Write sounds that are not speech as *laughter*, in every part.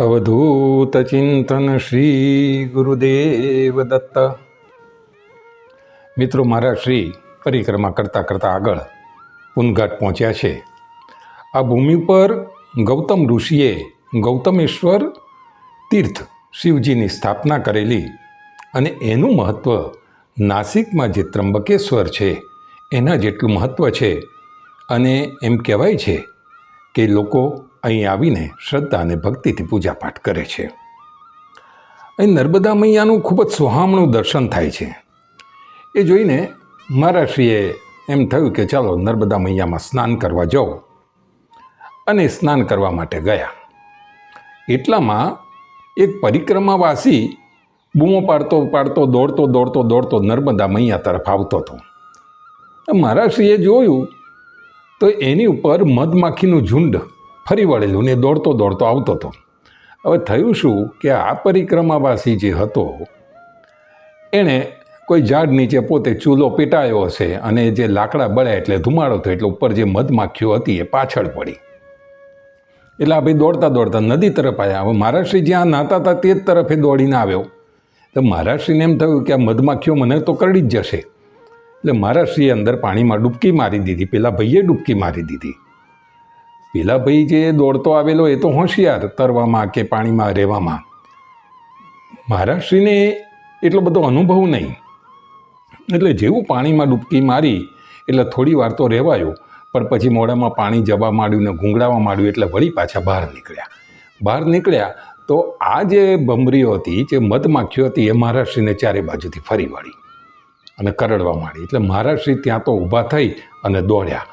અવધૂત ચિંતન શ્રી ગુરુદેવ દત્ત મિત્રો મારા શ્રી પરિક્રમા કરતાં કરતાં આગળ પુનઘાટ પહોંચ્યા છે. આ ભૂમિ પર ગૌતમ ઋષિએ ગૌતમેશ્વર તીર્થ શિવજીની સ્થાપના કરેલી અને એનું મહત્ત્વ નાસિકમાં જે ત્રંબકેશ્વર છે, એના જેટલું મહત્ત્વ છે અને એમ કહેવાય છે કે લોકો અહીં આવીને શ્રદ્ધા અને ભક્તિથી પૂજાપાઠ કરે છે. અહીં નર્મદા મૈયાનું ખૂબ જ સુહામણું દર્શન થાય છે. એ જોઈને મારા શ્રીએ એમ થયું કે ચાલો નર્મદા મૈયામાં સ્નાન કરવા જાઉં. અને સ્નાન કરવા માટે ગયા. એટલામાં એક પરિક્રમાવાસી બૂમો પાડતો પાડતો દોડતો દોડતો દોડતો નર્મદા મૈયા તરફ આવતો હતો. મારા શ્રીએ જોયું તો એની ઉપર મધમાખીનું ઝુંડ ફરી વળેલું ને દોડતો દોડતો આવતો હતો. હવે થયું શું કે આ પરિક્રમાવાસી જે હતો, એણે કોઈ ઝાડ નીચે પોતે ચૂલો પેટાયો હશે અને જે લાકડા બળ્યા એટલે ધુમાડો થયો, એટલે ઉપર જે મધમાખીઓ હતી એ પાછળ પડી. એટલે આ ભાઈ દોડતા દોડતા નદી તરફ આવ્યા હવે મહારાષ્ટ્રી જ્યાં નાતા હતા તે જ તરફે દોડીને આવ્યો. તો મહારાષ્ટ્રીને એમ થયું કે આ મધમાખીઓ મને તો કરડી જ જશે. એટલે મહારાષ્ટ્રીએ અંદર પાણીમાં ડૂબકી મારી દીધી. પેલા ભાઈએ ડૂબકી મારી દીધી. પેલા ભાઈ જે દોડતો આવેલો એ તો હોશિયાર તરવામાં કે પાણીમાં રહેવામાં. મહારાષ્ટ્રીને એટલો બધો અનુભવ નહીં. એટલે જેવું પાણીમાં ડૂબકી મારી, એટલે થોડી વાર તો રહેવાયો, પણ પછી મોઢામાં પાણી જવા માંડ્યું ને ઘૂંઘળાવા માંડ્યું એટલે વળી પાછા બહાર નીકળ્યા. બહાર નીકળ્યા તો આ જે ભમરીઓ હતી, જે મધમાખીઓ હતી, એ મહારાષ્ટ્રીને ચારે બાજુથી ફરી વળી અને કરડવા માંડી. એટલે મહારાષ્ટ્રી ત્યાં તો ઊભા થઈ અને દોડ્યા.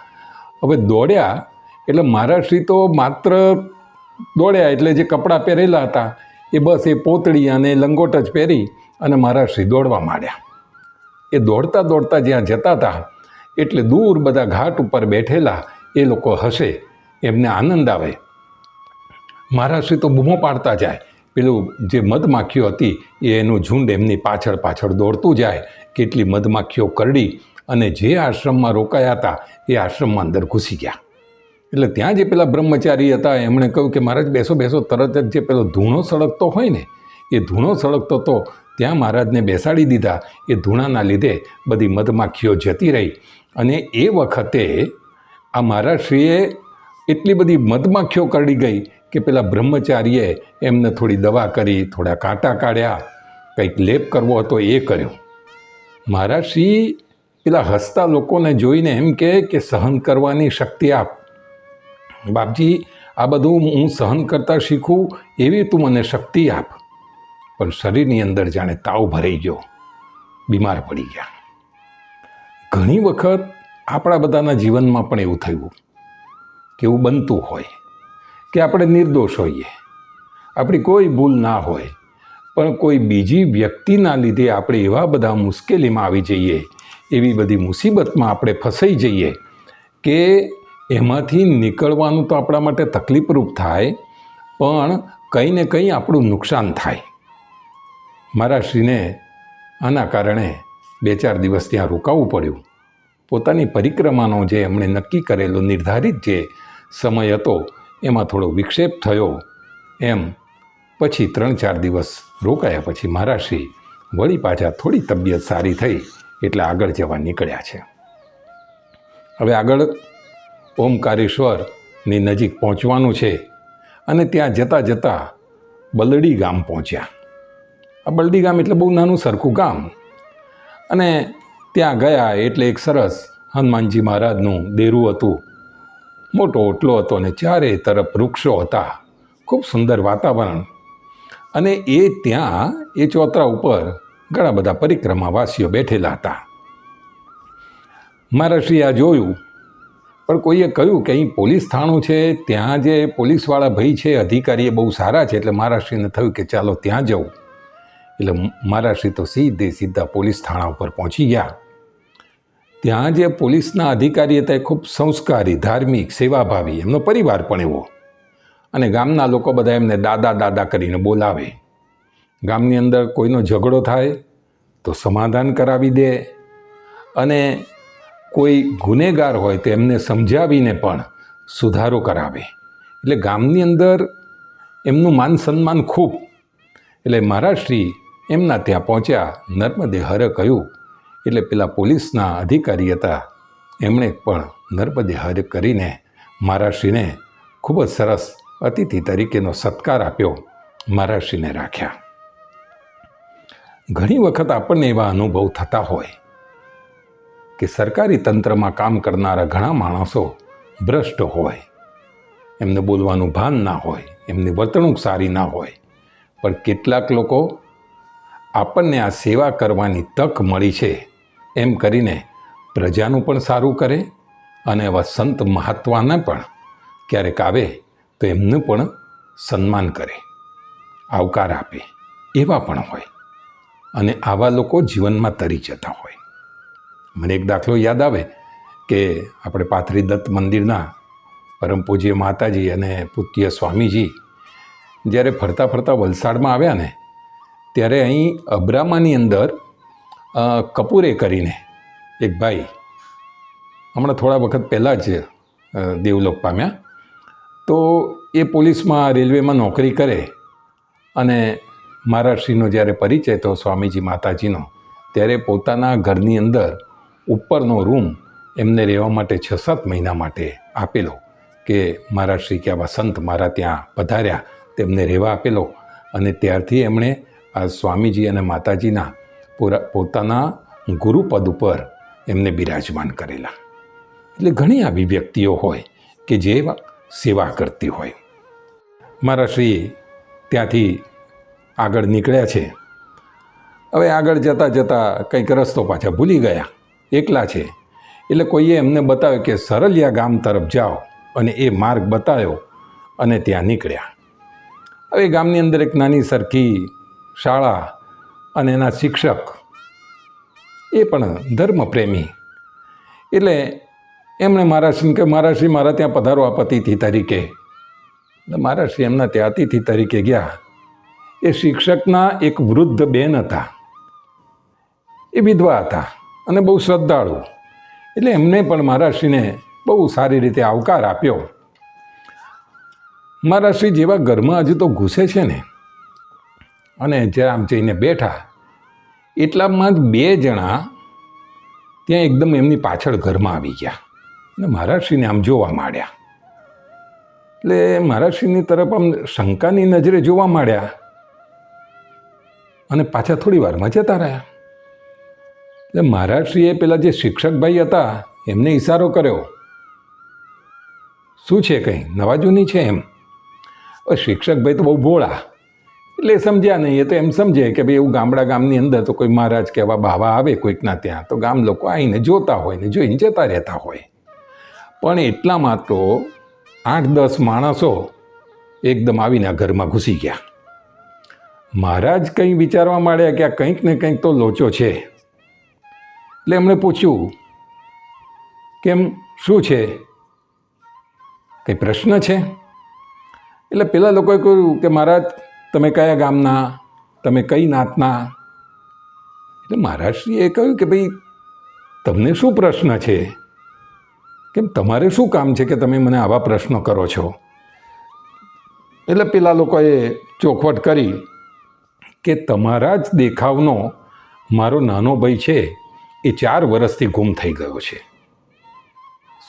હવે દોડ્યા એટલે મહારાષ્ટ્રી તો માત્ર દોડ્યા એટલે જે કપડાં પહેરેલા હતા, એ બસ એ પોતળી અને લંગોટ જ પહેરી અને મહારાષ્ટ્રી દોડવા માંડ્યા. એ દોડતા દોડતા જ્યાં જતા હતા, એટલે દૂર બધા ઘાટ ઉપર બેઠેલા એ લોકો હશે એમને આનંદ આવે. મહારાષ્ટ્રી તો બૂમો પાડતા જાય, પેલું જે મધમાખીઓ હતી, એ એનું ઝુંડ એમની પાછળ પાછળ દોડતું જાય, કેટલી મધમાખીઓ કરડી અને જે આશ્રમમાં રોકાયા હતા, એ આશ્રમમાં અંદર ઘૂસી ગયા. એટલે ત્યાં જે પેલા બ્રહ્મચારી હતા, એમણે કહ્યું કે મહારાજ, બેસો બેસો, તરત જ જે પેલો ધૂણો સળગતો હોય ને, એ ધૂણો સળગતો તો ત્યાં મહારાજને બેસાડી દીધા. એ ધૂણાના લીધે બધી મધમાખીઓ જતી રહી. અને એ વખતે આ મહારાજશ્રીએ એટલી બધી મધમાખીઓ કરડી ગઈ કે પેલા બ્રહ્મચારીએ એમને થોડી દવા કરી, થોડા કાંટા કાઢ્યા. કંઈક લેપ કરવો હતો એ કર્યો. મહારાજશ્રી પેલા હસતા લોકોને જોઈને એમ કે સહન કરવાની શક્તિ આપ. બાપજી, આ બધું હું સહન કરતાં શીખું, એવી તું મને શક્તિ આપ. પણ શરીરની અંદર જાણે તાવ ભરાઈ ગયો. બીમાર પડી ગયા. ઘણી વખત આપણા બધાના જીવનમાં પણ એવું થયું કે એવું બનતું હોય, કે આપણે નિર્દોષ હોઈએ. આપણી કોઈ ભૂલ ના હોય, પણ કોઈ બીજી વ્યક્તિના લીધે આપણે એવા બધા મુશ્કેલીમાં આવી જઈએ, એવી બધી મુસીબતમાં આપણે ફસાઈ જઈએ કે એમાંથી નીકળવાનું તો આપણા માટે તકલીફરૂપ થાય, પણ કંઈ ને કંઈ આપણું નુકસાન થાય. મારા શ્રીને આના કારણે બે ચાર દિવસ ત્યાં રોકાવું પડ્યું. પોતાની પરિક્રમાનો જે એમણે નક્કી કરેલો, નિર્ધારિત જે સમય હતો, એમાં થોડો વિક્ષેપ થયો. એમ પછી ત્રણ ચાર દિવસ રોકાયા પછી મારા શ્રી વળી પાછા થોડી તબિયત સારી થઈ, એટલે આગળ જવા નીકળ્યા છે. હવે આગળ ઓમકારેશ્વરની નજીક પહોંચવાનું છે અને ત્યાં જતાં જતાં બલડી ગામ પહોંચ્યા. આ બલડી ગામ એટલે બહુ નાનું સરખું ગામ. અને ત્યાં ગયા એટલે એક સરસ હનુમાનજી મહારાજનું દેરું હતું. મોટો ઓટલો હતો અને ચારે તરફ વૃક્ષો હતા. ખૂબ સુંદર વાતાવરણ. અને એ ત્યાં એ ચોતરા ઉપર ઘણા બધા પરિક્રમાવાસીઓ બેઠેલા હતા. મહારાષ્ટ્રીએ આ જોયું પણ કોઈએ કહ્યું કે અહીં પોલીસ થાણું છે, ત્યાં જે પોલીસવાળા ભાઈ છે, અધિકારી એ બહુ સારા છે, એટલે મહારાષ્ટ્રીને થયું કે ચાલો ત્યાં જવું. એટલે મહારાષ્ટ્રી તો સીધે સીધા પોલીસ થાણા ઉપર પહોંચી ગયા. ત્યાં જે પોલીસના અધિકારી હતા એ ખૂબ સંસ્કારી, ધાર્મિક, સેવાભાવી, એમનો પરિવાર પણ એવો. અને ગામના લોકો બધા એમને દાદા દાદા કરીને બોલાવે. ગામની અંદર કોઈનો ઝઘડો થાય તો સમાધાન કરાવી દે. અને કોઈ ગુનેગાર હોય તો એમને સમજાવીને પણ સુધારો કરાવે. એટલે ગામની અંદર એમનું માન સન્માન ખૂબ. એટલે મહારાષ્ટ્રી એમના ત્યાં પહોંચ્યા. નર્મદે હરે કહ્યું. એટલે પેલા પોલીસના અધિકારી હતા. એમણે પણ નર્મદે હરે કરીને મહારાષ્ટ્રીને ખૂબ જ સરસ અતિથિ તરીકેનો સત્કાર આપ્યો. મહારાષ્ટ્રીને રાખ્યા. ઘણી વખત આપણને એવા અનુભવ થતા હોય. કે સરકારી તંત્રમાં કામ કરનારા ઘણા માણસો ભ્રષ્ટ હોય. એમને બોલવાનું ભાન ના હોય, એમની વર્તણૂક સારી ના હોય. પણ કેટલાક લોકો આપણને આ સેવા કરવાની તક મળી છે એમ કરીને પ્રજાનું પણ સારું કરે અને એવા સંત મહાત્માને પણ ક્યારેક આવે તો એમનું પણ સન્માન કરે, આવકાર આપે, એવા પણ હોય. અને આવા લોકો જીવનમાં તરી જતા હોય. મને એક દાખલો યાદ આવે કે આપણે પાથરી દત્ત મંદિરના પરમ પૂજ્ય માતાજી અને પૂજ્ય સ્વામીજી જ્યારે ફરતા ફરતા વલસાડમાં આવ્યા ને, ત્યારે અહીં અબ્રામાની અંદર કપૂરે કરીને એક ભાઈ, હમણાં થોડા વખત પહેલાં જ દેવલોક પામ્યા. તો એ પોલીસમાં રેલવેમાં નોકરી કરે અને મહારાષ્ટ્રીનો જ્યારે પરિચય તો સ્વામીજી માતાજીનો, ત્યારે પોતાના ઘરની અંદર ઉપરનો રૂમ એમને રહેવા માટે છ સાત મહિના માટે આપેલો કે મહારાજશ્રી કે આવા સંત મારા ત્યાં પધાર્યા, તેમને રહેવા આપેલો. અને ત્યારથી એમણે આ સ્વામીજી અને માતાજીના પૂરા, પોતાના ગુરુપદ ઉપર એમને બિરાજમાન કરેલા. એટલે ઘણી આવી વ્યક્તિઓ હોય કે જે સેવા કરતી હોય. મારા શ્રી ત્યાંથી આગળ નીકળ્યા છે. હવે આગળ જતાં જતાં કંઈક રસ્તો પાછા ભૂલી ગયા. એકલા છે. એટલે કોઈએ એમને બતાવ્યું કે સરલિયા ગામ તરફ જાઓ અને એ માર્ગ બતાવ્યો અને ત્યાં નીકળ્યા. હવે ગામની અંદર એક નાની સરખી શાળા અને એના શિક્ષક એ પણ ધર્મપ્રેમી. એટલે એમણે મહારાજશ્રી કે મહારાષ્ટ્રી મારા ત્યાં પધારો આપ અતિથિ તરીકે. મહારાષ્ટ્રી એમના ત્યાં અતિથિ તરીકે ગયા. એ શિક્ષકના એક વૃદ્ધ બેન હતા. એ વિધવા હતા. અને બહુ શ્રદ્ધાળુ. એટલે એમને પણ મહારાષ્ટ્રીને બહુ સારી રીતે આવકાર આપ્યો. મહારાષ્ટ્રી જેવા ઘરમાં હજુ તો ઘૂસે છે ને. અને જ્યાં આમ જઈને બેઠા, એટલામાં જ બે જણા ત્યાં એકદમ એમની પાછળ ઘરમાં આવી ગયા અને મહારાષ્ટ્રીને આમ જોવા માંડ્યા. એટલે મહારાષ્ટ્રીની તરફ આમ શંકાની નજરે જોવા માંડ્યા અને પાછા થોડી વારમાં જતા રહ્યા. એટલે મહારાજશ્રીએ પેલા જે શિક્ષકભાઈ હતા, એમને ઈશારો કર્યો. શું છે કંઈ? નવા જૂની છે એમ? શિક્ષકભાઈ તો બહુ ભોળા. એટલે સમજ્યા નહીં. એ તો એમ સમજે કે ભાઈ એવું ગામડા ગામની અંદર તો કોઈ મહારાજ કે આવા બાવા આવે કોઈકના ત્યાં, તો ગામ લોકો આવીને જોતા હોય ને જોઈને જતા રહેતા હોય. પણ એટલામાં તો આઠ દસ માણસો એકદમ આવીને આ ઘરમાં ઘૂસી ગયા. મહારાજ કંઈ વિચારવા માંડ્યા કે આ કંઈક ને કંઈક તો લોચો છે. એટલે એમણે પૂછ્યું, કેમ, શું છે? કંઈ પ્રશ્ન છે? એટલે પેલા લોકોએ કહ્યું કે, મહારાજ, તમે કયા ગામના? તમે કઈ નાતના? એટલે મહારાજશ્રીએ કહ્યું કે, ભાઈ, તમને શું પ્રશ્ન છે? કેમ, તમારે શું કામ છે કે તમે મને આવા પ્રશ્નો કરો છો? એટલે પેલા લોકોએ ચોખવટ કરી કે, તમારા જ દેખાવનો મારો નાનો ભાઈ છે. એ ચાર વર્ષથી ગુમ થઈ ગયો છે.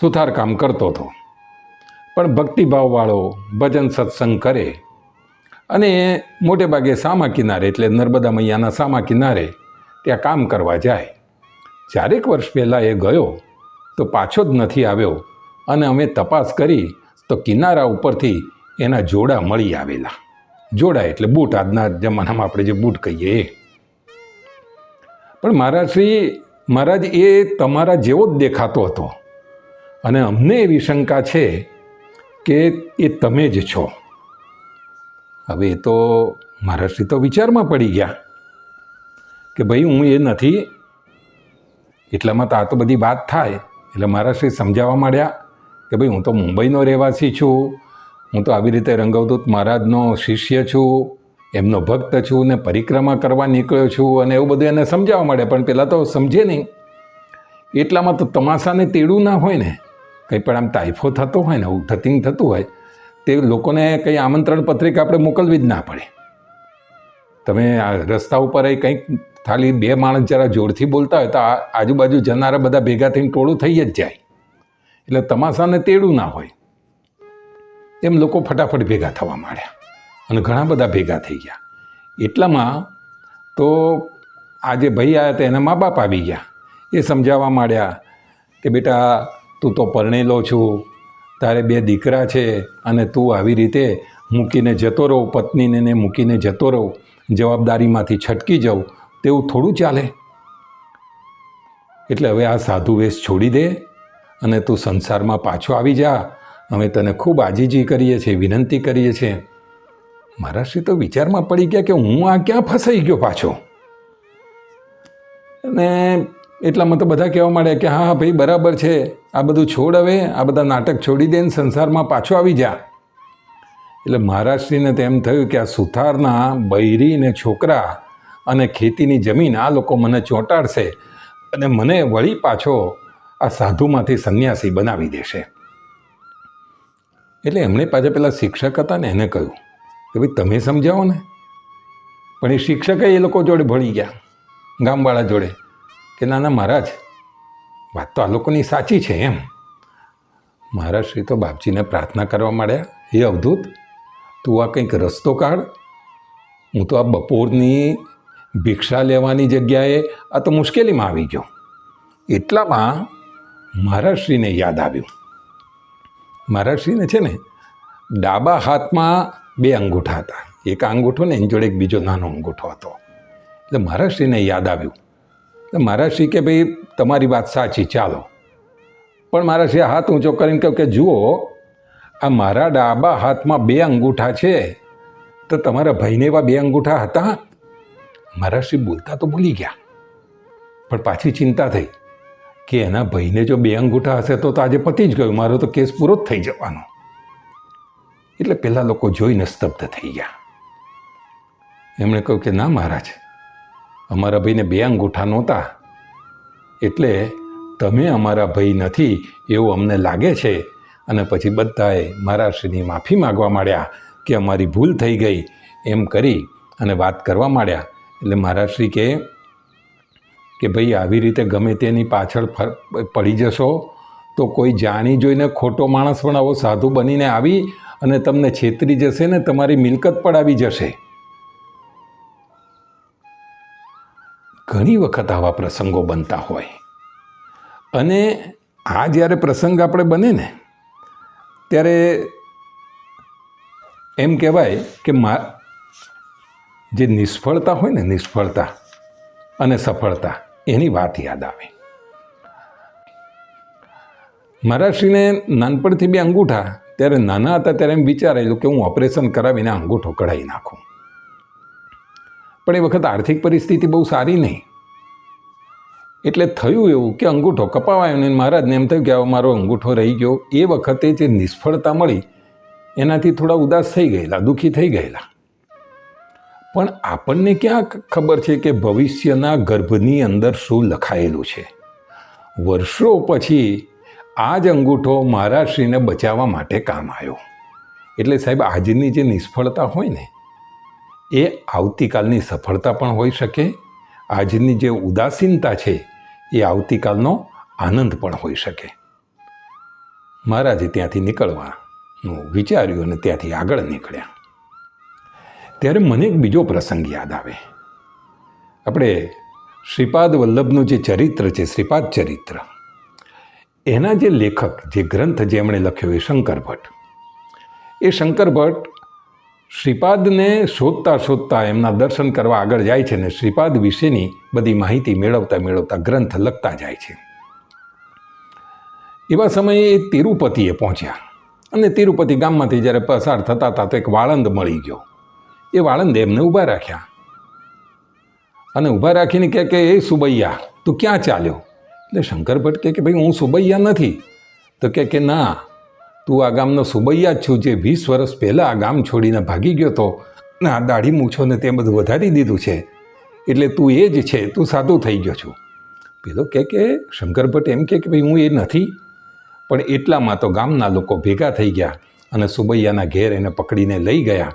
સુથાર કામ કરતો હતો. પણ ભક્તિભાવવાળો ભજન સત્સંગ કરે અને મોટે ભાગે સામા કિનારે એટલે નર્મદા મૈયાના સામા કિનારે ત્યાં કામ કરવા જાય. ચારેક વર્ષ પહેલાં એ ગયો તો પાછો જ નથી આવ્યો અને અમે તપાસ કરી તો કિનારા ઉપરથી એના જોડા મળી આવેલા. જોડા એટલે બૂટ આજના જમાનામાં આપણે જે બૂટ કહીએ એ. પણ મહારાજશ્રી મહારાજ, એ તમારા જેવો જ દેખાતો હતો. અને અમને એવી શંકા છે કે એ તમે જ છો. હવે એ તો મહારાજશ્રી તો વિચારમાં પડી ગયા કે ભાઈ હું એ નથી. એટલામાં તો આ તો બધી વાત થાય. એટલે મહારાજશ્રી સમજાવવા માંડ્યા કે ભાઈ હું તો મુંબઈનો રહેવાસી છું. હું તો આવી રીતે રંગવદૂત મહારાજનો શિષ્ય છું. એમનો ભક્ત છું ને પરિક્રમા કરવા નીકળ્યો છું અને એવું બધું એને સમજાવવા માંડે, પણ પહેલાં તો સમજે નહીં. એટલામાં તો તમાશાને તેડું ના હોય ને, કંઈ પણ આમ તાઇફો થતો હોય ને એવું થતિંગ થતું હોય, તે લોકોને કંઈ આમંત્રણ પત્રિકા આપણે મોકલવી જ ના પડે. તમે આ રસ્તા ઉપર એ કંઈક ખાલી બે માણસ જરા જોરથી બોલતા હોય તો આજુબાજુ જનારા બધા ભેગા થઈને ટોળું થઈ જ જાય. એટલે તમાશાને તેડું ના હોય. એમ લોકો ફટાફટ ભેગા થવા માંડ્યા. અને ઘણા બધા ભેગા થઈ ગયા. એટલામાં તો આ જે ભાઈ આવ્યા હતા, એના મા બાપ આવી ગયા. એ સમજાવવા માંડ્યા કે બેટા, તું તો પરણેલો છું, તારે બે દીકરા છે અને તું આવી રીતે મૂકીને જતો રહો, પત્નીને ને મૂકીને જતો રહો, જવાબદારીમાંથી છટકી જાઉં, તેવું થોડું ચાલે. એટલે હવે આ સાધુ વેશ છોડી દે અને તું સંસારમાં પાછો આવી જા. અમે તને ખૂબ આજીજી કરીએ છીએ, વિનંતી કરીએ છીએ. મહારાજશ્રી તો વિચારમાં પડી ગયા કે હું આ ક્યાં ફસાઈ ગયો પાછો. અને એટલામાં તો બધા કહેવા માંડ્યા કે હા હા, ભાઈ, બરાબર છે. આ બધું છોડ હવે, આ બધા નાટક છોડી દે ને સંસારમાં પાછો આવી જા. એટલે મહારાજશ્રીને તેમ થયું કે આ સુથારના બૈરી ને છોકરા અને ખેતીની જમીન આ લોકો મને ચોંટાડશે અને મને વળી પાછો આ સાધુમાંથી સંન્યાસી બનાવી દેશે. એટલે એમણે પાછા પેલા શિક્ષક હતા ને એને કહ્યું કે ભાઈ તમે સમજાવો ને. પણ એ શિક્ષકે એ લોકો જોડે ભળી ગયા, ગામવાળા જોડે, કે ના ના મહારાજ, વાત તો આ લોકોની સાચી છે એમ. મહારાજ શ્રી તો બાપજીને પ્રાર્થના કરવા માંડ્યા, હે અવધૂત, તું આ કંઈક રસ્તો કાઢ. હું તો આ બપોરની ભિક્ષા લેવાની જગ્યાએ આ તો મુશ્કેલીમાં આવી ગયો. એટલામાં મહારાજશ્રીને યાદ આવ્યું. મહારાજશ્રીને છે ને, ડાબા હાથમાં બે અંગૂઠા હતા. એક અંગૂઠો ને એની જોડે એક બીજો નાનો અંગૂઠો હતો. એટલે મહારાજશ્રીને યાદ આવ્યું. એટલે મહારાજશ્રી કે ભાઈ, તમારી વાત સાચી, ચાલો. પણ મહારાજશ્રીએ હાથ ઊંચો કરીને કહ્યું કે, જુઓ, આ મારા ડાબા હાથમાં બે અંગૂઠા છે. તો તમારા ભાઈને એવા બે અંગૂઠા હતા? મહારાજશ્રી બોલતા તો ભૂલી ગયા. પણ પાછી ચિંતા થઈ કે એના ભાઈને જો બે અંગૂઠા હશે તો આજે પતી જ ગયું. મારો તો કેસ પૂરો જ થઈ જવાનો. એટલે પેલા લોકો જોઈને સ્તબ્ધ થઈ ગયા. એમણે કહ્યું કે, ના મહારાજ, અમારા ભાઈને બે અંગૂઠા નહોતા. એટલે તમે અમારા ભાઈ નથી એવું અમને લાગે છે. અને પછી બધાએ મહારાજશ્રીની માફી માગવા માંડ્યા કે અમારી ભૂલ થઈ ગઈ. એમ કરી અને વાત કરવા માંડ્યા. એટલે મહારાજશ્રી કહે કે ભાઈ, આવી રીતે ગમે તેની પાછળ પડી જશો, તો કોઈ જાણી જોઈને ખોટો માણસ પણ આવો સાધુ બનીને આવી અને તમને છેતરી જશે ને તમારી મિલકત પડાવી જશે. ઘણી વખત આવા પ્રસંગો બનતા હોય. અને આ જ્યારે પ્રસંગ આપણે બને ને, ત્યારે એમ કહેવાય કે મા, જે નિષ્ફળતા હોય ને નિષ્ફળતા અને સફળતા, એની વાત યાદ આવે. મહારાષ્ટ્રીને નાનપણથી બે અંગૂઠા ત્યારે નાના હતા ત્યારે એમ વિચારેલું કે હું ઓપરેશન કરાવીને અંગૂઠો કઢાવી નાખું. પણ એ વખત આર્થિક પરિસ્થિતિ બહુ સારી નહીં. એટલે થયું એવું કે અંગૂઠો કપાવાયો ને મહારાજને એમ થયું કે હવે મારો અંગૂઠો રહી ગયો. એ વખતે જે નિષ્ફળતા મળી, એનાથી થોડા ઉદાસ થઈ ગયેલા, દુઃખી થઈ ગયેલા. પણ આપણને ક્યાં ખબર છે કે ભવિષ્યના ગર્ભની અંદર શું લખાયેલું છે? વર્ષો પછી આ જ અંગૂઠો મહારાજશ્રીને બચાવવા માટે કામ આવ્યો. એટલે સાહેબ, આજની જે નિષ્ફળતા હોય ને, એ આવતીકાલની સફળતા પણ હોઈ શકે. આજની જે ઉદાસીનતા છે, એ આવતીકાલનો આનંદ પણ હોઈ શકે. મહારાજે ત્યાંથી નીકળવાનું વિચાર્યું અને ત્યાંથી આગળ નીકળ્યા. ત્યારે મને એક બીજો પ્રસંગ યાદ આવે. આપણે શ્રીપાદ વલ્લભનું જે ચરિત્ર છે, શ્રીપાદ ચરિત્ર એના જે લેખક, જે ગ્રંથ જે એમણે લખ્યો એ શંકર ભટ્ટ. એ શંકર ભટ્ટ શ્રીપાદને શોધતા શોધતા એમના દર્શન કરવા આગળ જાય છે ને શ્રીપાદ વિશેની બધી માહિતી મેળવતા મેળવતા ગ્રંથ લખતા જાય છે. એવા સમયે તિરુપતિએ પહોંચ્યા અને તિરુપતિ ગામમાંથી જ્યારે પસાર થતા હતા તો એક વાળંદ મળી ગયો. એ વાળંદે એમને ઊભા રાખ્યા અને ઊભા રાખીને કહે કે, એ સુબૈયા, તું ક્યાં ચાલ્યો? એટલે શંકર ભટ્ટ કે ભાઈ, હું સુબૈયા નથી. તો કે કે ના, તું આ ગામનો સુબૈયા જ છું જે વીસ વર્ષ પહેલાં આ ગામ છોડીને ભાગી ગયો તો ને આ દાઢી મૂછોને તે બધું વધારી દીધું છે. એટલે તું એ જ છે, તું સાદું થઈ ગયો છું. પેલો કહે કે, શંકર ભટ્ટ એમ કે ભાઈ, હું એ નથી. પણ એટલામાં તો ગામના લોકો ભેગા થઈ ગયા અને સુબૈયાના ઘેર એને પકડીને લઈ ગયા.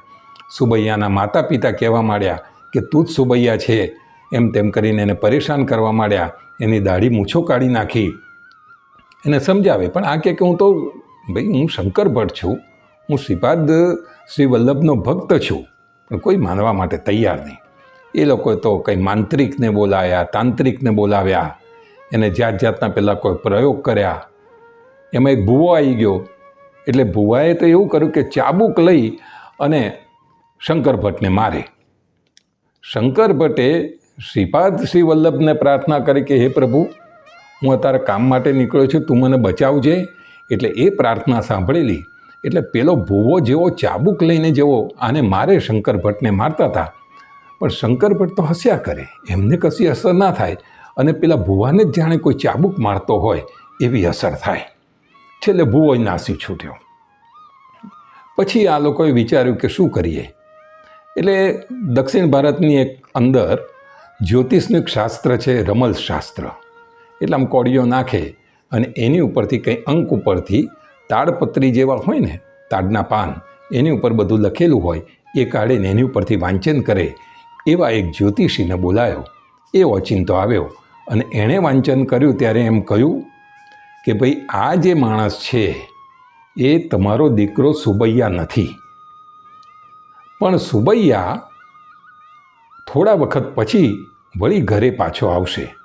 સુબૈયાના માતા પિતા કહેવા માંડ્યા કે, તું જ સુબૈયા છે. એમ તેમ કરીને એને પરેશાન કરવા માંડ્યા. એની દાઢી મૂછો કાઢી નાખી. એને સમજાવે, પણ આ કે હું તો, ભાઈ, હું શંકર ભટ્ટ છું. હું શ્રીપાદ, શ્રી વલ્લભનો ભક્ત છું. પણ કોઈ માનવા માટે તૈયાર નહીં. એ લોકોએ તો કંઈ માંત્રિકને બોલાવ્યા તાંત્રિકને બોલાવ્યા. એને જાત જાતના પહેલાં કોઈ પ્રયોગ કર્યા. એમાં એક ભૂવો આવી ગયો. એટલે ભૂવાએ તો એવું કર્યું કે ચાબુક લઈ અને શંકર ભટ્ટને મારે. શંકર ભટ્ટે શ્રીપાદ શ્રી વલ્લભને પ્રાર્થના કરી કે, હે પ્રભુ, હું અત્યારે કામ માટે નીકળ્યો છું, તું મને બચાવજે. એટલે એ પ્રાર્થના સાંભળેલી. એટલે પેલો ભૂવો જેવો ચાબુક લઈને જેવો આને મારે શંકર ભટ્ટને મારતા હતા. પણ શંકર ભટ્ટ તો હસ્યા કરે. એમને કશી અસર ના થાય. અને પેલા ભૂવાને જ જાણે કોઈ ચાબુક મારતો હોય એવી અસર થાય. છેલ્લે ભૂવો નાસી છૂટ્યો. પછી આ લોકોએ વિચાર્યું કે શું કરીએ? એટલે દક્ષિણ ભારતની એક અંદર જ્યોતિષનું એક શાસ્ત્ર છે, રમલ શાસ્ત્ર. એટલે આમ કોડીઓ નાખે અને એની ઉપરથી કંઈ અંક ઉપરથી તાડપત્રી જેવા હોય ને, તાડના પાન, એની ઉપર બધું લખેલું હોય, એ કાઢીને એની ઉપરથી વાંચન કરે, એવા એક જ્યોતિષીને બોલાયો. એ ઓચિંતો આવ્યો અને એણે વાંચન કર્યું ત્યારે એમ કહ્યું કે ભાઈ, આ જે માણસ છે, એ તમારો દીકરો સુબૈયા નથી. પણ સુબૈયા થોડા વખત પછી વળી ઘરે પાછો આવશે.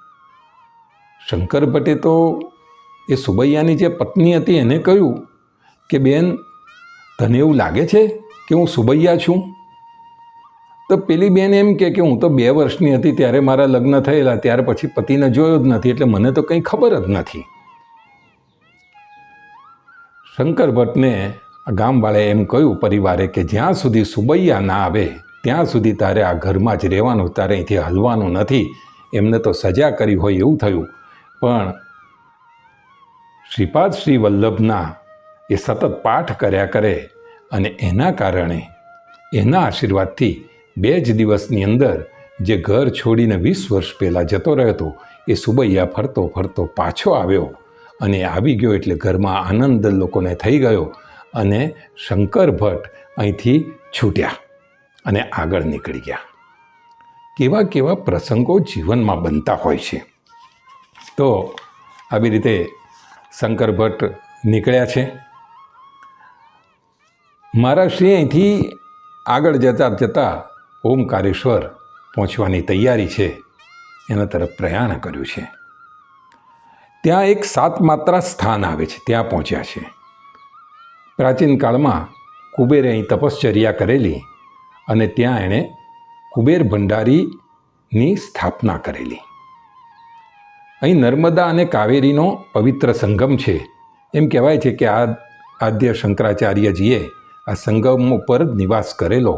શંકર ભટ્ટે તો એ સુબૈયાની જે પત્ની હતી એને કહ્યું કે, બેન, તને એવું લાગે છે કે હું સુબૈયા છું? તો પેલી બેન એમ કે કે, હું તો બે વર્ષની હતી ત્યારે મારા લગ્ન થયેલા, ત્યાર પછી પતિને જોયો જ નથી, એટલે મને તો કંઈ ખબર જ નથી. શંકર ભટ્ટને ગામવાળાએ એમ કહ્યું પરિવારે કે, જ્યાં સુધી સુબૈયા ના આવે ત્યાં સુધી તારે આ ઘરમાં જ રહેવાનું, તારે અહીંથી હલવાનું નથી. એમને તો સજા કરી હોય એવું થયું. પણ શ્રીપાદ શ્રી વલ્લભના એ સતત પાઠ કર્યા કરે અને એના કારણે એના આશીર્વાદથી બે જ દિવસની અંદર જે ઘર છોડીને વીસ વર્ષ પહેલાં જતો રહ્યો હતો, એ સુબૈયા ફરતો ફરતો પાછો આવ્યો અને આવી ગયો એટલે ઘરમાં આનંદ લોકોને થઈ ગયો અને શંકર ભટ્ટ અહીંથી છૂટ્યા. અને આગળ નીકળી ગયા. કેવા કેવા પ્રસંગો જીવનમાં બનતા હોય છે. તો આવી રીતે શંકર ભટ્ટ નીકળ્યા છે. મારા શ્રી અહીંથી આગળ જતાં જતાં ઓમકારેશ્વર પહોંચવાની તૈયારી છે. એના તરફ પ્રયાણ કર્યું છે. ત્યાં એક સાત માત્રા સ્થાન આવે છે. ત્યાં પહોંચ્યા છે. પ્રાચીન કાળમાં કુબેરે અહીં તપશ્ચર્યા કરેલી અને ત્યાં એણે કુબેર ભંડારીની સ્થાપના કરેલી. અહીં નર્મદા અને કાવેરીનો પવિત્ર સંગમ છે. એમ કહેવાય છે કે આ આદ્ય શંકરાચાર્યજીએ આ સંગમ ઉપર નિવાસ કરેલો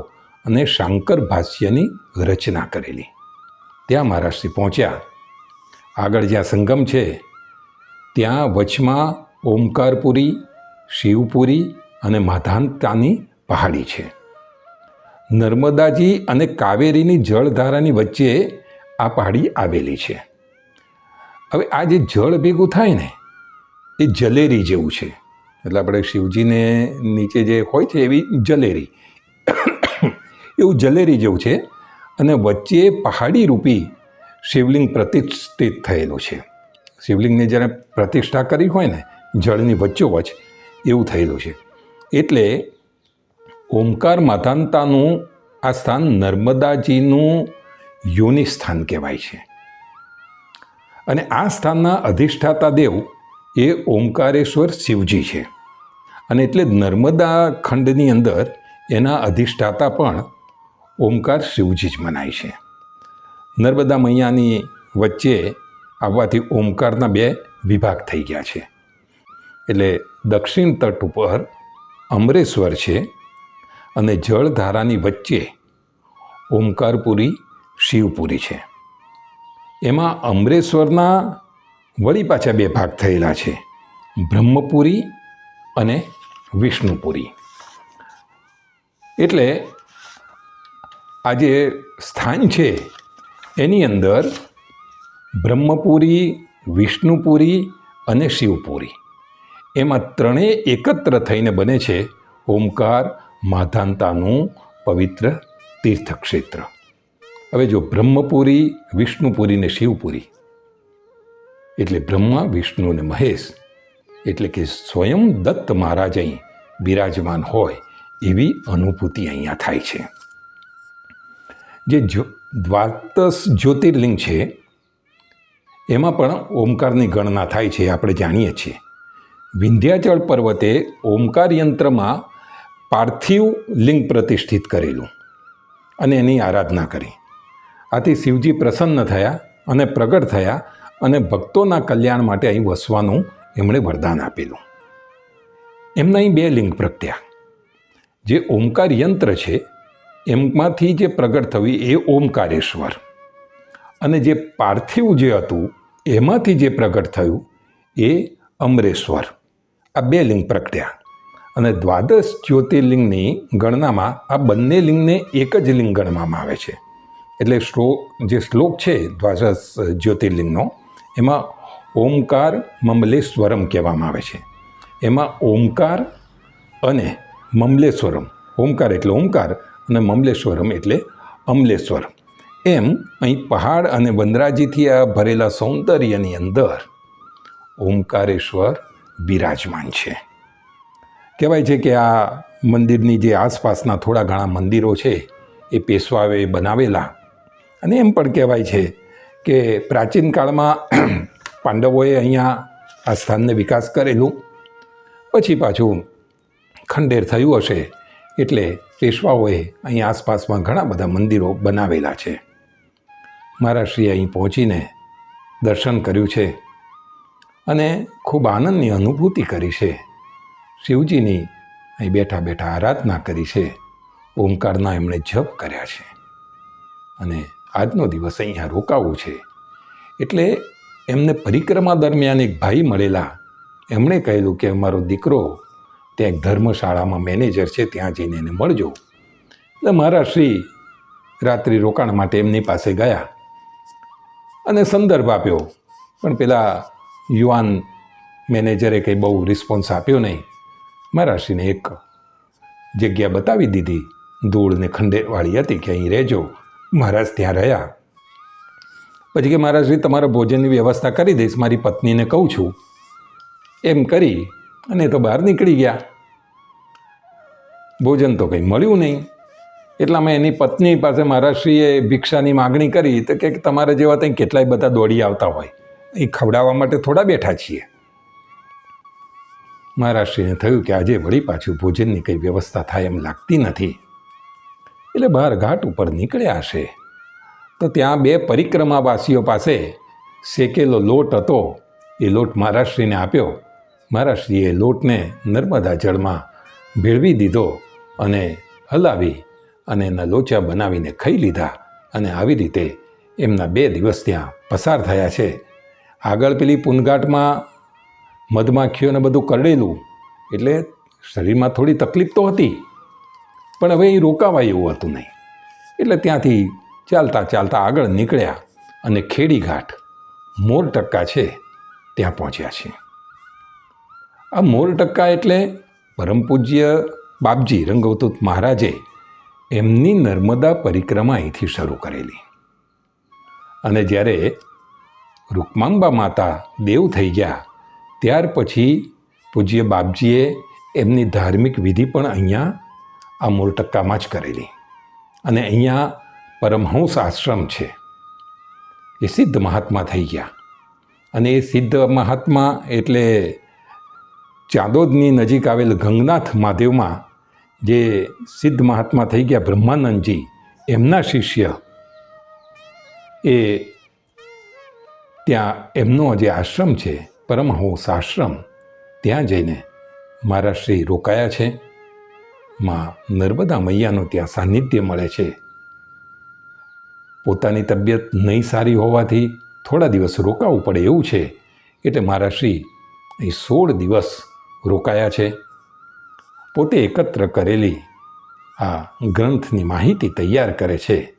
અને શાંકર ભાષ્યની રચના કરેલી. ત્યાં મહારાષ્ટ્રી પહોંચ્યા. આગળ જ્યાં સંગમ છે, ત્યાં વચમાં ઓમકારપુરી, શિવપુરી અને માધાનતાની પહાડી છે. નર્મદાજી અને કાવેરીની જળધારાની વચ્ચે આ પહાડી આવેલી છે. હવે આ જે જળ ભેગું થાય ને, એ જલેરી જેવું છે. એટલે આપણે શિવજીને નીચે જે હોય છે એવી જલેરી. એવું જલેરી જેવું છે અને વચ્ચે પહાડી રૂપી શિવલિંગ પ્રતિષ્ઠિત થયેલું છે. શિવલિંગની જ્યારે પ્રતિષ્ઠા કરી હોય ને, જળની વચ્ચોવચ એવું થયેલું છે. એટલે ઓમકાર માતાંતાનું આ સ્થાન નર્મદાજીનું યોનિ સ્થાન કહેવાય છે. અને આ સ્થાનના અધિષ્ઠાતા દેવ એ ઓમકારેશ્વર શિવજી છે. અને એટલે નર્મદા ખંડની અંદર એના અધિષ્ઠાતા પણ ઓમકાર શિવજી જ મનાય છે. નર્મદા મૈયાની વચ્ચે આવવાથી ઓમકારના બે વિભાગ થઈ ગયા છે. એટલે દક્ષિણ તટ ઉપર અમરેશ્વર છે અને જળધારાની વચ્ચે ઓમકારપુરી શિવપુરી છે. એમાં અમરેશ્વરના વળી પાછા બે ભાગ થયેલા છે. બ્રહ્મપુરી અને વિષ્ણુપુરી. એટલે આ જે સ્થાન છે, એની અંદર બ્રહ્મપુરી, વિષ્ણુપુરી અને શિવપુરી. એમાં ત્રણેય એકત્ર થઈને બને છે ઓમકાર માધાનતાનું પવિત્ર તીર્થક્ષેત્ર. હવે જો બ્રહ્મપુરી, વિષ્ણુપુરી ને શિવપુરી, એટલે બ્રહ્મા, વિષ્ણુ અને મહેશ, એટલે કે સ્વયં દત્ત મહારાજ અહીં બિરાજમાન હોય, એવી અનુભૂતિ અહીંયા થાય છે. જે દ્વાદશ જ્યોતિર્લિંગ છે, એમાં પણ ઓમકારની ગણના થાય છે, આપણે જાણીએ છીએ. વિંધ્યાચળ પર્વતે ઓમકાર યંત્રમાં પાર્થિવ લિંગ પ્રતિષ્ઠિત કરેલું અને એની આરાધના કરી. આથી શિવજી પ્રસન્ન થયા અને પ્રગટ થયા અને ભક્તોના કલ્યાણ માટે અહીં વસવાનું એમણે વરદાન આપેલું. એમના અહીં બે લિંગ પ્રગટ્યા. જે ઓમકાર યંત્ર છે એમાંથી જે પ્રગટ થયું એ ઓમકારેશ્વર. અને જે પાર્થિવ જે હતું, એમાંથી જે પ્રગટ થયું એ અમરેશ્વર. આ બે લિંગ પ્રગટ્યા. અને દ્વાદશ જ્યોતિર્લિંગની ગણનામાં આ બંને લિંગને એક જ લિંગ ગણવામાં આવે છે. એટલે શ્લોક જે શ્લોક છે દ્વાદશ જ્યોતિર્લિંગનો, એમાં ઓમકાર મમલેશ્વરમ કહેવામાં આવે છે. એમાં ઓમકાર અને મમલેશ્વરમ, ઓમકાર એટલે ઓમકાર અને મમલેશ્વરમ એટલે અમલેશ્વર. એમ અહીં પહાડ અને વનરાજીથી આ ભરેલા સૌંદર્યની અંદર ઓમકારેશ્વર બિરાજમાન છે. કહેવાય છે કે આ મંદિરની જે આસપાસના થોડા ઘણા મંદિરો છે, એ પેશવાએ બનાવેલા. અને એમ પણ કહેવાય છે કે પ્રાચીન કાળમાં *clears throat* પાંડવોએ અહીંયા આ સ્થાનને વિકાસ કરેલું. પછી પાછું ખંડેર થયું હશે એટલે પેશવાઓએ અહીં આસપાસમાં ઘણા બધા મંદિરો બનાવેલા છે. મહારાષ્ટ્રીએ અહીં પહોંચીને દર્શન કર્યું છે અને ખૂબ આનંદની અનુભૂતિ કરી છે. શિવજીની અહીં બેઠા બેઠા આરાધના કરી છે. ઓમકારના એમણે જપ કર્યા છે. અને આજનો દિવસ અહીંયા રોકાવું છે. એટલે એમને પરિક્રમા દરમિયાન એક ભાઈ મળેલા. એમણે કહેલું કે અમારો દીકરો ત્યાં એક ધર્મશાળામાં મેનેજર છે, ત્યાં જઈને એને મળજો. એટલે મારા શ્રી રાત્રિ રોકાણ માટે એમની પાસે ગયા. અને સંદર્ભ આપ્યો. પણ પેલા યુવાન મેનેજરે કંઈ બહુ રિસ્પોન્સ આપ્યો નહીં. મહારાષ્ટ્રીને એક જગ્યા બતાવી દીધી. ધૂળ ને ખંડેરવાળી હતી કે અહીં રહેજો. મહારાજ ત્યાં રહ્યા. પછી કે મહારાજશ્રી તમારા ભોજનની વ્યવસ્થા કરી દઈશ. મારી પત્નીને કહું છું. એમ કરી અને તો બહાર નીકળી ગયા. ભોજન તો કંઈ મળ્યું નહીં. એટલામાં એની પત્ની પાસે મહારાજશ્રીએ ભિક્ષાની માગણી કરી. તો કે તમારા જેવા ત્યાં કેટલાય બધા દોડી આવતા હોય. એ ખવડાવવા માટે થોડા બેઠા છીએ. મહારાષ્ટ્રીને થયું કે આજે વળી પાછું ભોજનની કંઈ વ્યવસ્થા થાય એમ લાગતી નથી. એટલે બહાર ઘાટ ઉપર નીકળ્યા હશે. તો ત્યાં બે પરિક્રમાવાસીઓ પાસે શેકેલો લોટ હતો. એ લોટ મહારાષ્ટ્રીને આપ્યો. મહારાષ્ટ્રીએ લોટને નર્મદા જળમાં ભેળવી દીધો અને હલાવી અને એના લોચા બનાવીને ખાઈ લીધા અને આવી રીતે એમના બે દિવસ ત્યાં પસાર થયા છે. આગળ પેલી પુનઘાટમાં મધમાખીઓને બધું કરડેલું. એટલે શરીરમાં થોડી તકલીફ તો હતી, પણ હવે એ રોકાવાય એવું હતું નહીં. એટલે ત્યાંથી ચાલતા ચાલતા આગળ નીકળ્યા અને ખેડીઘાટ, મોર ટક્કા છે, ત્યાં પહોંચ્યા છે. આ મોર ટક્કા એટલે પરમ પૂજ્ય બાપજી રંગવતૂત મહારાજે એમની નર્મદા પરિક્રમા અહીંથી શરૂ કરેલી. અને જ્યારે રૂકમાંબા માતા દેવ થઈ ગયા ત્યાર પછી પૂજ્ય બાપજીએ એમની ધાર્મિક વિધિ પણ અહીંયા આ મોરટક્કામાં જ કરેલી. અને અહીંયા પરમહંસ આશ્રમ છે. એ સિદ્ધ મહાત્મા થઈ ગયા. અને એ સિદ્ધ મહાત્મા એટલે ચાંદોદની નજીક આવેલ ગંગનાથ મહાદેવમાં જે સિદ્ધ મહાત્મા થઈ ગયા બ્રહ્માનંદજી, એમના શિષ્ય એ ત્યાં એમનો જે આશ્રમ છે પરમહંસ આશ્રમ ત્યાં જઈને મારા શ્રી રોકાયા છે. માં નર્મદા મૈયાનું ત્યાં સાનિધ્ય મળે છે. પોતાની તબિયત નહીં સારી હોવાથી થોડા દિવસ રોકાવું પડે એવું છે. એટલે મારા શ્રી અહીં સોળ દિવસ રોકાયા છે. પોતે એકત્ર કરેલી આ ગ્રંથની માહિતી તૈયાર કરે છે.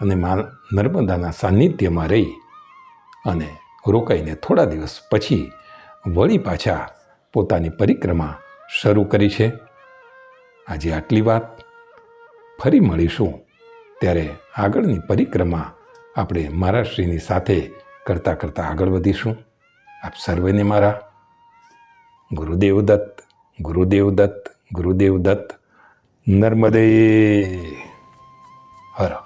અને મા નર્મદાના સાનિધ્યમાં રહી. અને રોકાઈને થોડા દિવસ પછી વળી પાછા પોતાની પરિક્રમા શરૂ કરી છે. આજે આટલી વાત ફરી મળીશું ત્યારે આગળની પરિક્રમા આપણે મહારાષ્ટ્રીની સાથે કરતાં કરતાં આગળ વધીશું. આપ સર્વેને મારા ગુરુદેવ દત્ત ગુરુદેવ દત્ત ગુરુદેવ દત્ત, નર્મદે હર.